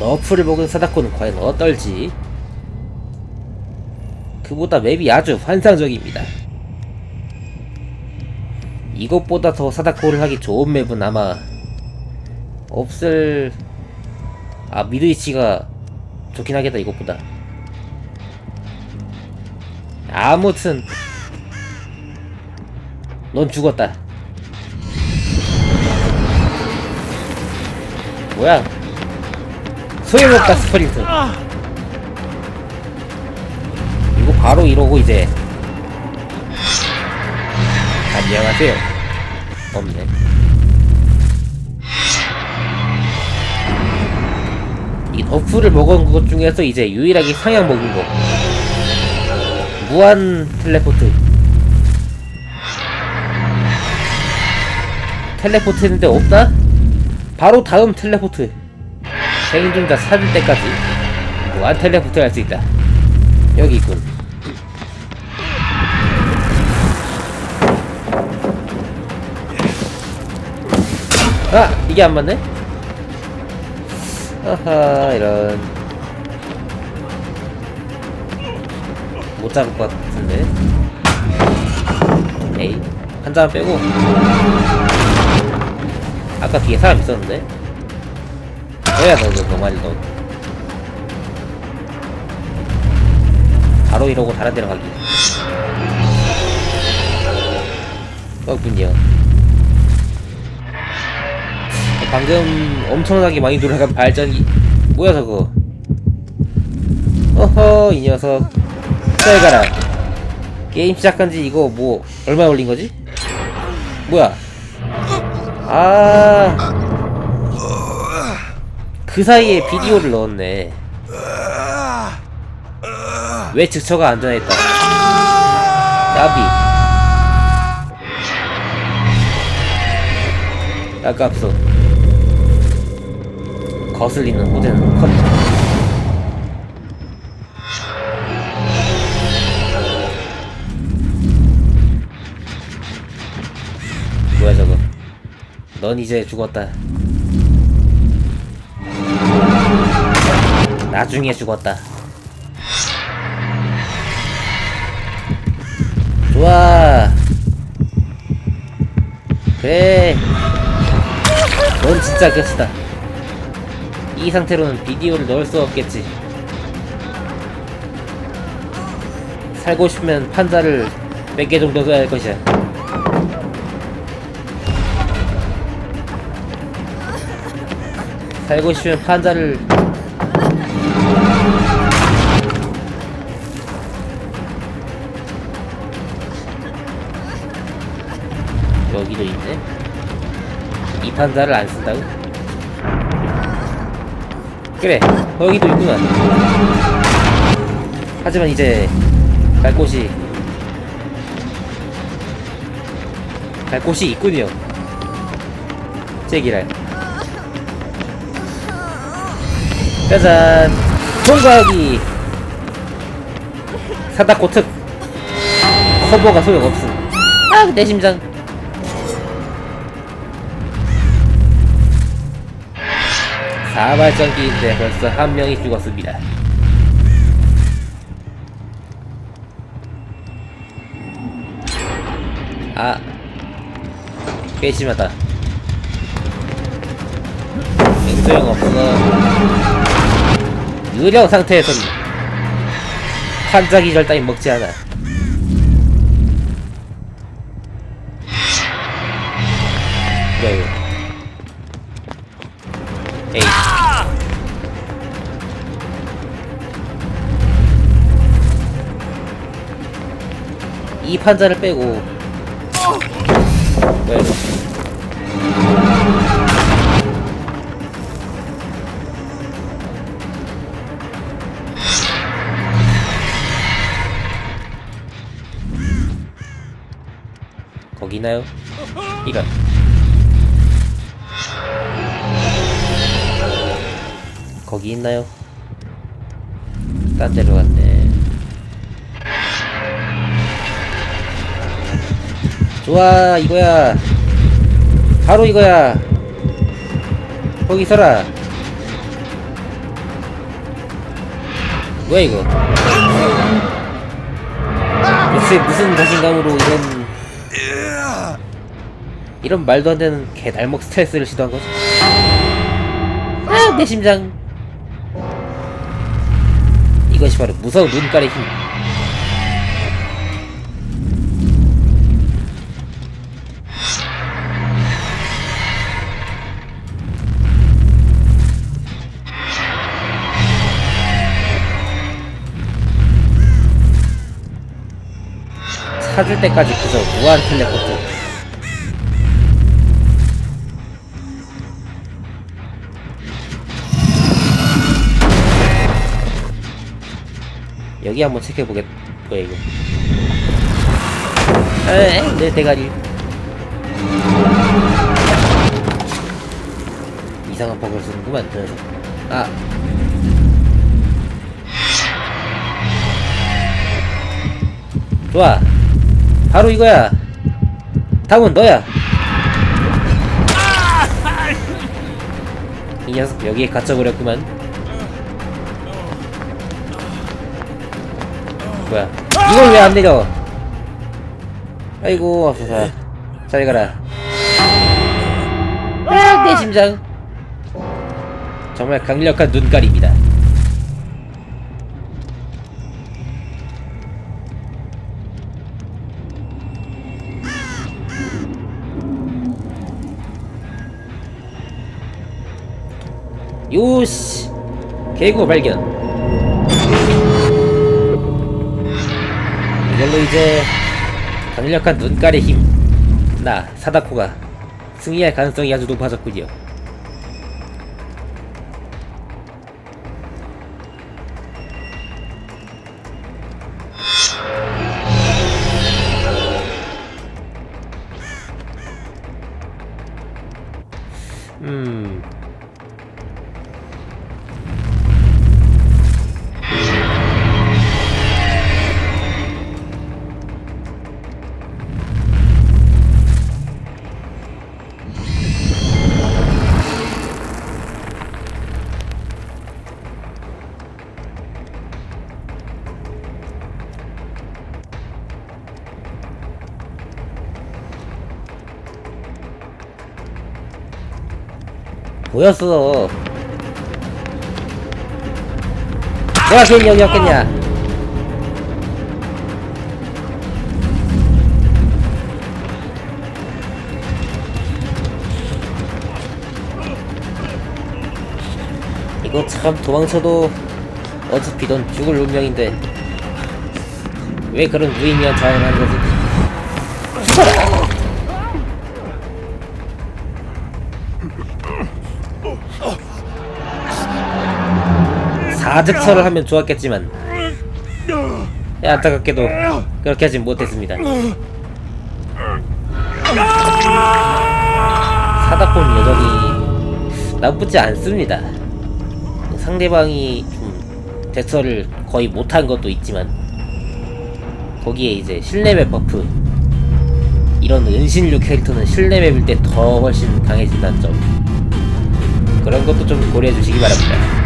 너프를 먹은 사다코는 과연 어떨지. 그보다 맵이 아주 환상적입니다. 이것보다 더 사다코를 하기 좋은 맵은 아마 없을 아 미드이치가 좋긴 하겠다 이것보다. 아무튼 넌 죽었다. 뭐야 소용없다 스프린트 이거 바로 이러고 이제. 안녕하세요. 없네. 이 너프를 먹은 것 중에서 이제 유일하게 상향 먹은 거. 무한 텔레포트. 텔레포트 했는데 없다? 바로 다음 텔레포트 생존자 찾을 때까지 무한 텔레포트 할수 있다. 여기 있군. 아! 이게 안 맞네? 아하 이런. 못 잡을 것 같은데. 에이 한잔 빼고. 아까 뒤에 사람 있었는데 뭐야 너너 너말이 너 바로 이러고 다른 데로 가기 그렇군요 방금 엄청나게 많이 돌아간 발전기 뭐야 저거? 어허 이 녀석. 잘 가라. 게임 시작한지 이거 뭐 얼마 올린 거지? 뭐야? 아 그 사이에 비디오를 넣었네. 왜 즉처가 안전했다. 나비. 아깝소 거슬리는 호재는 컷 뭐야 저거? 넌 이제 죽었다 나중에 죽었다. 좋아. 그래. 넌 진짜 끝이다. 이 상태로는 비디오를 넣을 수 없겠지. 살고 싶으면 판자를 몇 개 정도 써야 할 것이야. 살고 싶으면 판자를 이 판자를 안 쓴다고? 그래 여기도 있구나 하지만 이제 갈 곳이 갈 곳이 있군요. 제기랄. 짜잔. 통과하기 사다코 특 커버가 소용없음. 아내 심장 사발전기인데 벌써 한 명이 죽었습니다. 아 괘씸하다. 맹소용 없어. 유령 상태에선 환자 기절 따위 먹지 않아 판자를 빼고 왜 이러 거기 있나요? 이런 거기 있나요? 딴 데로 갔네 좋아 이거야. 바로 이거야. 거기 서라. 뭐야 이거? 대체 무슨 자신감으로 이런 이런 말도 안 되는 개달먹 스트레스를 시도한 거지? 아내 심장. 이것이 바로 무서운 눈깔의 힘 찾을 때까지 그저 무한 텔레포트. 여기 한번 체크해보겠 뭐야 이거. 에내 네, 대가리. 이상한 버그를 쓰는구만 저 녀석. 아. 좋아 바로 이거야. 다음은 너야. 이 녀석 여기에 갇혀버렸구만. 뭐야? 이걸 왜 안 내려? 아이고 아프다. 잘 가라. 아, 내 심장. 정말 강력한 눈깔입니다 요시. 개구 발견. 이걸로 이제 강력한 눈깔의 힘. 나 사다코가 승리할 가능성이 아주 높아졌군요. 음 보였어. 여기 왔겠냐? 이거 참 도망쳐도 어차피 넌 죽을 운명인데 왜 그런 무의미한 자행을 하는 거지? 사즉서를 하면 좋았겠지만. 예, 안타깝게도 그렇게 하진 못했습니다. 사다폰 여전히 나쁘지 않습니다. 상대방이 좀 대처를 거의 못한 것도 있지만 거기에 이제 실내맵 버프. 이런 은신류 캐릭터는 실내맵일 때 더 훨씬 강해진다는 점. 그런 것도 좀 고려해 주시기 바랍니다